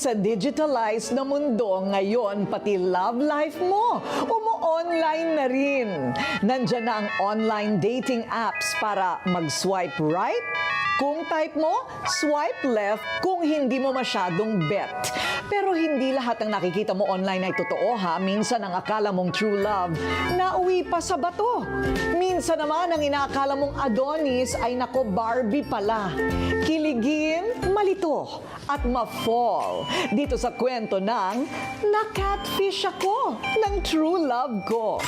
sa digitalized na mundo ngayon, pati love life mo, umu-online na rin. Nandyan na ang online dating apps para mag-swipe right, kung type mo, swipe left kung hindi mo masyadong bet. Pero hindi lahat ng nakikita mo online ay totoo ha. Minsan ang akala mong true love, nauwi pa sa bato. Minsan naman ang inaakala mong Adonis ay nako Barbie pala. Kiligin, malito at ma-fall. Dito sa kwento ng Na-catfish ako ng true love ko.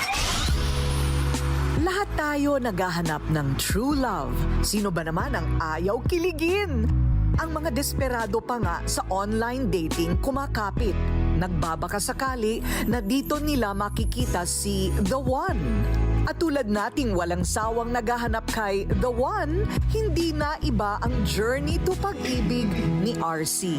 Lahat tayo naghahanap ng true love. Sino ba naman ang ayaw kiligin? Ang mga desperado pa nga sa online dating kumakapit. Nagbabaka sakali na dito nila makikita si The One. At tulad nating walang sawang naghahanap kay The One, hindi na iba ang journey to pag-ibig ni RC.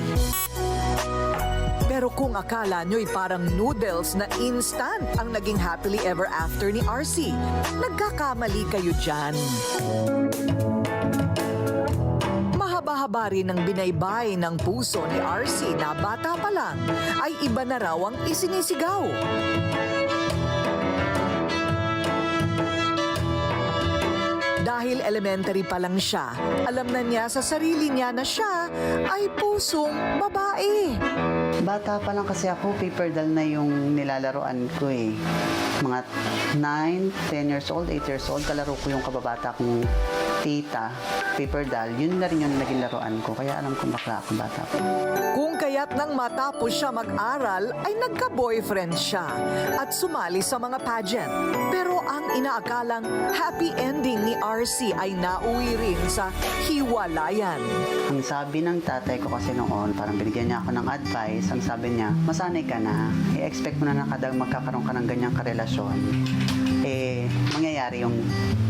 Pero kung akala nyo'y parang noodles na instant ang naging happily ever after ni RC, nagkakamali kayo dyan. Mahaba-haba rin ang binaybay ng puso ni RC na bata pa lang ay iba na raw ang isinisigaw. Dahil elementary pa lang siya, alam na niya sa sarili niya na siya ay pusong babae. Bata pa lang kasi ako, paper doll na yung nilalaroan ko eh. Mga 9, 10 years old, 8 years old, kalaro ko yung kababata kong tita, paper doll. Yun na rin yung naging laruan ko. Kaya alam ko bakla ako bata pa. Kung kaya't nang matapos siya mag-aral ay nagka-boyfriend siya at sumali sa mga pageant. Pero ang inaakalang happy ending ni RC ay nauwi rin sa hiwalayan. Ang sabi ng tatay ko kasi noon, parang binigyan niya ako ng advice. Ang sabi niya, masanay ka na. I-expect mo na na kada magkakaroon ka ng ganyang karelasyon. Eh, mangyayari yung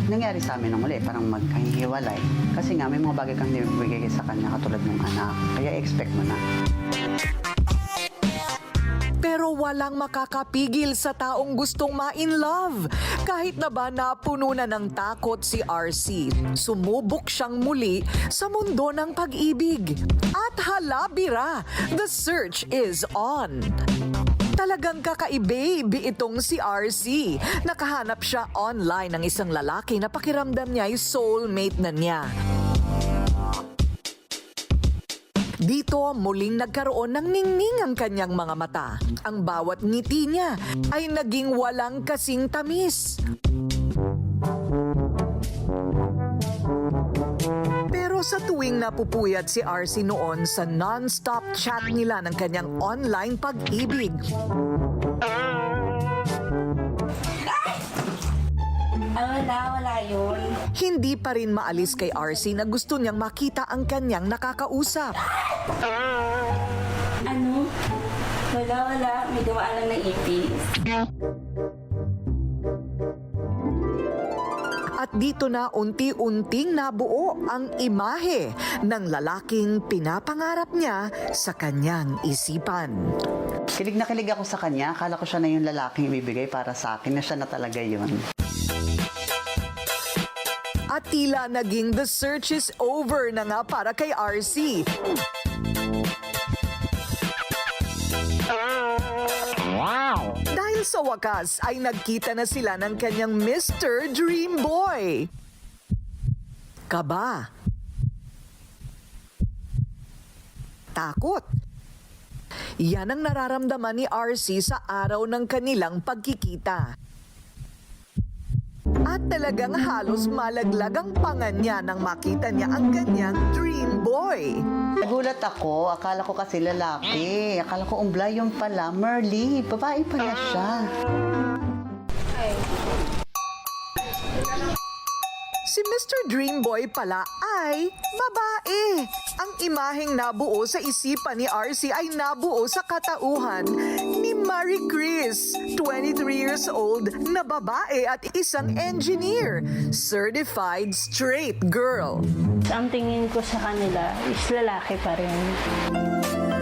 nangyari sa amin nung uli, parang magkahihiwalay. Kasi nga, may mga bagay kang nibibigay sa kanya katulad ng anak. Kaya expect mo na. Pero walang makakapigil sa taong gustong ma-in love. Kahit na ba napuno na ng takot si RC, sumubok siyang muli sa mundo ng pag-ibig. At halabira, the search is on. Talagang kakaibaby itong si RC. Nakahanap siya online ng isang lalaki na pakiramdam niya ay soulmate na niya. Dito muling nagkaroon ng ningning ang kanyang mga mata. Ang bawat ngiti niya ay naging walang kasing tamis. Pero sa tuwing napupuyat si RC noon sa non-stop chat nila ng kanyang online pag-ibig, Ah, wala, wala yun. hindi pa rin maalis kay RC na gusto niyang makita ang kanyang nakakausap. Ano? Wala, wala. May dumaan lang ng ipis. At dito na unti-unting nabuo ang imahe ng lalaking pinapangarap niya sa kanyang isipan. Kilig na kilig ako sa kanya. Akala ko siya na yung lalaking ibibigay para sa akin, na siya na talaga yun. At tila naging the search is over na nga para kay RC. Dahil sa wakas ay nagkita na sila ng kanyang Mr. Dream Boy. Kaba. Takot. Yan ang nararamdaman ni RC sa araw ng kanilang pagkikita. At talagang halos malaglag ang panga niya nang makita niya ang ganyang dream boy. Nagulat ako, akala ko kasi lalaki. Akala ko umbla yung pala, Merly. Babae pala siya. Si Mr. Dream Boy pala ay babae. Ang imaheng nabuo sa isipan ni RC ay nabuo sa katauhan Marie Chris, 23 years old na babae at isang engineer, certified straight girl. Ang tingin ko sa kanila is lalaki pa rin.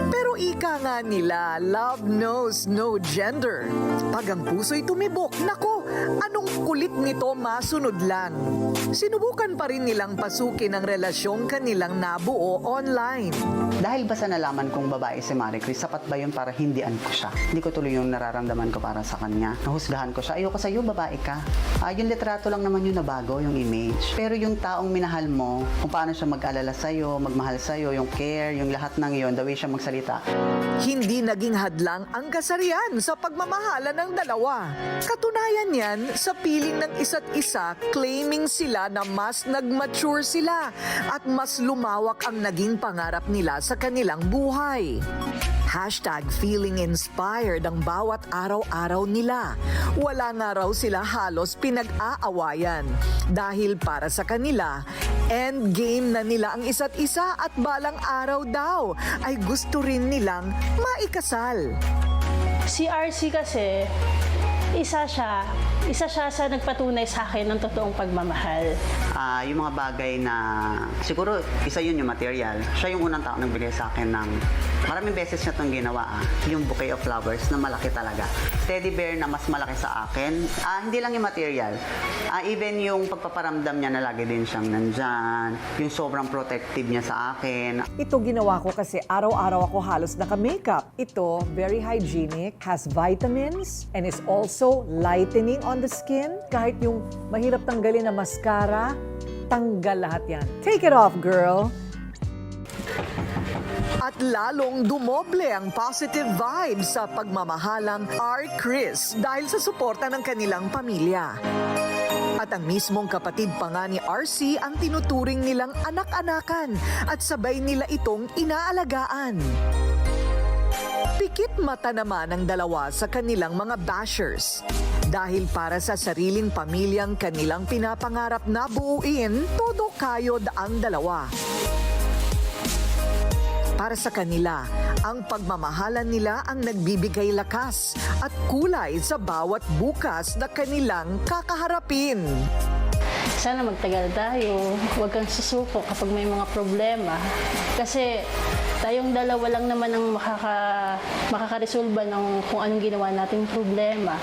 Pero ika nga nila, love knows no gender. Pag ang puso'y tumibok, nako, anong kulit nito masunod lang. Sinubukan pa rin nilang pasukin ang relasyong kanilang nabuo online. Dahil ba sa nalaman kong babae si Marie Chris, sapat ba yun para hindian ko siya? Hindi ko tuloy yung nararamdaman ko para sa kanya. Nahusgahan ko siya, ayoko sa'yo, babae ka. Ah, yung litrato lang naman yung nabago, yung image. Pero yung taong minahal mo, kung paano siya mag-alala sa'yo, magmahal sa'yo, yung care, yung lahat ng yun, the way siya magsalita, Hindi naging hadlang ang kasarian sa pagmamahala ng dalawa. Katunayan yan sa piling ng isa't isa, claiming sila na mas nag-mature sila at mas lumawak ang naging pangarap nila sa kanilang buhay. Hashtag feeling inspired ang bawat araw-araw nila. Wala nga raw sila halos pinag-aawayan dahil para sa kanila, end game na nila ang isa't isa at balang araw daw ay gusto rin nilang maikasal. Si RC kasi, isa siya, isa siya sa nagpatunay sa akin ng totoong pagmamahal. Ah, yung mga bagay na siguro isa yun yung material. Siya yung unang tao nagbigay sa akin ng maraming beses niya itong ginawa ah, yung bouquet of flowers na malaki talaga. Teddy bear na mas malaki sa akin. Ah, hindi lang yung material. Ah, even yung pagpaparamdam niya na lagi din siyang nandyan. Yung sobrang protective niya sa akin. Ito ginawa ko kasi araw-araw ako halos naka-makeup. Ito, very hygienic, has vitamins, and is also lightening on the skin. Kahit yung mahirap tanggalin na mascara, tanggal lahat yan. Take it off, girl! At lalong dumoble ang positive vibes sa pagmamahalang R. Chris dahil sa suporta ng kanilang pamilya. At ang mismong kapatid pa nga ni RC ang tinuturing nilang anak-anakan at sabay nila itong inaalagaan. Pikit mata naman ang dalawa sa kanilang mga bashers. Dahil para sa sariling pamilyang kanilang pinapangarap na buuin, todo kayod ang dalawa. Para sa kanila, ang pagmamahalan nila ang nagbibigay lakas at kulay sa bawat bukas na kanilang kakaharapin. Sana magtagal tayo. Huwag kang susuko kapag may mga problema. Kasi tayong dalawa lang naman ang makaka, makakaresolba ng kung anong ginawa nating problema.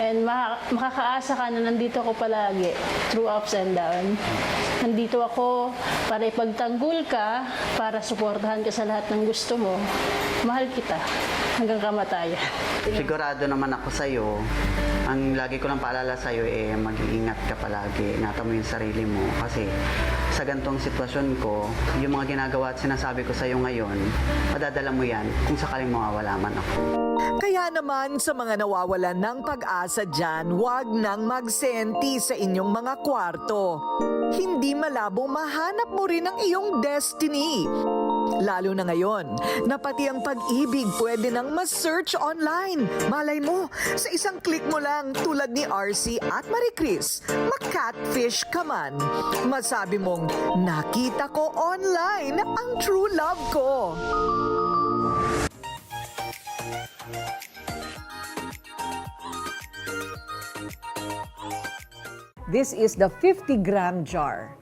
And ma- makakaasa ka na nandito ako palagi through ups and downs. Nandito ako para ipagtanggol ka, para suportahan ka sa lahat ng gusto mo. Mahal kita hanggang kamatayan. Sigurado naman ako sa'yo. Ang lagi ko lang paalala sa'yo eh, mag-iingat ka palagi. Ingatan mo yung sarili mo. Kasi sa gantong sitwasyon ko, yung mga ginagawa at sinasabi ko sa'yo ngayon, madadala mo yan kung sakaling mawawala man ako. Kaya naman sa mga nawawalan ng pag-asa dyan, huwag nang magsenti sa inyong mga kwarto. Hindi malabo mahanap mo rin ang iyong destiny. Lalo na ngayon, na pati ang pag-ibig pwede nang ma-search online. Malay mo, sa isang click mo lang tulad ni RC at Marie Chris, mag-catfish ka man. Masabi mong, nakita ko online ang true love ko. This is the 50 gram jar.